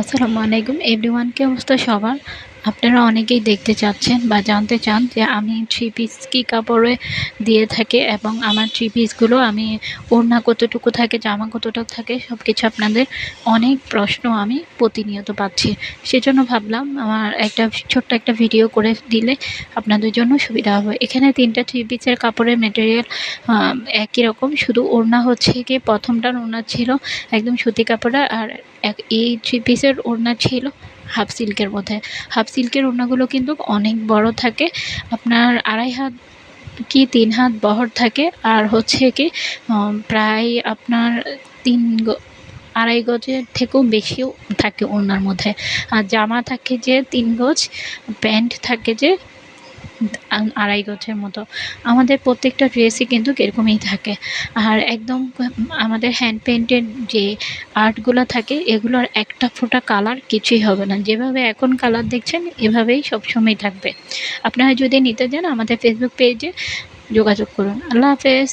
আসসালামু আলাইকুম এভরিওয়ান কি অবস্থা সবার? আপনারা অনেকেই দেখতে চাচ্ছেন বা জানতে চান যে আমি থ্রি পিস কী কাপড়ে দিয়ে থাকি এবং আমার থ্রি পিসগুলো আমি ওড়না কতটুকু থাকে, জামা কতটুকু থাকে সব কিছু আপনাদের অনেক প্রশ্ন আমি প্রতিনিয়ত পাচ্ছি। সেজন্য ভাবলাম আমার একটা ছোট্ট একটা ভিডিও করে দিলে আপনাদের জন্য সুবিধা হবে। এখানে তিনটা থ্রি পিসের কাপড়ের মেটেরিয়াল একই রকম, শুধু ওড়না হচ্ছে কি প্রথমটার ওড়না ছিল একদম সুতি কাপড়ের আর এই থ্রি পিসের ওড়না ছিল হাফ সিল্কের মধ্যে। হাফ সিল্কের ওড়নাগুলো কিন্তু অনেক বড় থাকে। আপনার আড়াই হাত কি তিন হাত বহর থাকে। আর হচ্ছে কি প্রায় আপনার তিন আড়াই গজের থেকেও বেশিও থাকে ওনার মধ্যে। আর জামা থাকে যে তিন গজ, প্যান্ট থাকে যে আড়াই গজের মতো। আমাদের প্রত্যেকটা ড্রেসই কিন্তু এরকমই থাকে। আর একদম আমাদের হ্যান্ড পেন্টের যে আর্টগুলো থাকে, এগুলোর একটা ফোটা কালার কিছুই হবে না। যেভাবে এখন কালার দেখছেন, এভাবেই সবসময় থাকবে। আপনারা যদি নিতে চান আমাদের ফেসবুক পেজে যোগাযোগ করুন। আল্লাহ হাফেজ।